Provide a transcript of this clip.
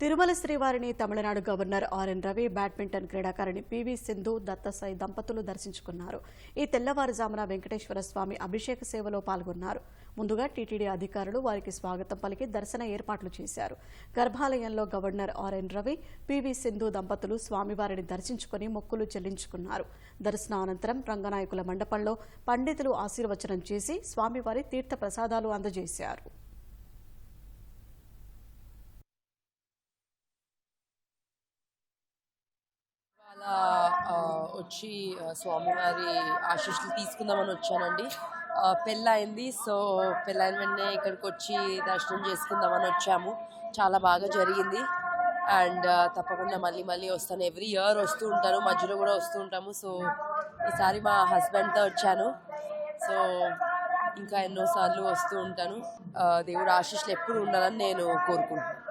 తిరుమల శ్రీవారిని Tamil Nadu governor RN Ravi badminton క్రీడాకారిణి PV Sindhu Dattasai దంపతులు దర్శించుకున్నారు. ఈ తెల్లవారుజామున వెంకటేశ్వర స్వామి అభిషేక సేవలో పాల్గొన్నారు. ముందుగా టీటీడీ అధికారులు వారికి స్వాగతం పలికి దర్శన ఏర్పాట్లు చేశారు. గర్భాలయంలో governor RN Ravi PV Sindhu దంపతులు స్వామివారిని దర్శించుకుని మొక్కులు చెల్లించుకున్నారు. దర్శనానంతరం రంగనాయకుల మండపంలో పండితులు ఆశీర్వచనం చేసి స్వామివారి తీర్థ ప్రసాదాలు అందజేశారు. వచ్చి స్వామివారి ఆశీస్సులు తీసుకుందామని వచ్చానండి. ఆ, పెళ్ళయింది. సో పెళ్ళైన వెంటనే ఇక్కడికి వచ్చి దర్శనం చేసుకుందామని వచ్చాము. చాలా బాగా జరిగింది. అండ్ తప్పకుండా మళ్ళీ మళ్ళీ వస్తాను. ఎవ్రీ ఇయర్ వస్తూ ఉంటాను మధ్యలో కూడా వస్తూ ఉంటాము. సో ఈసారి మా హస్బెండ్తో వచ్చాను. సో ఇంకా ఎన్నోసార్లు వస్తూ ఉంటాను. దేవుడు ఆశీస్సులు ఎప్పుడు ఉండాలని నేను కోరుకుంటున్నాను.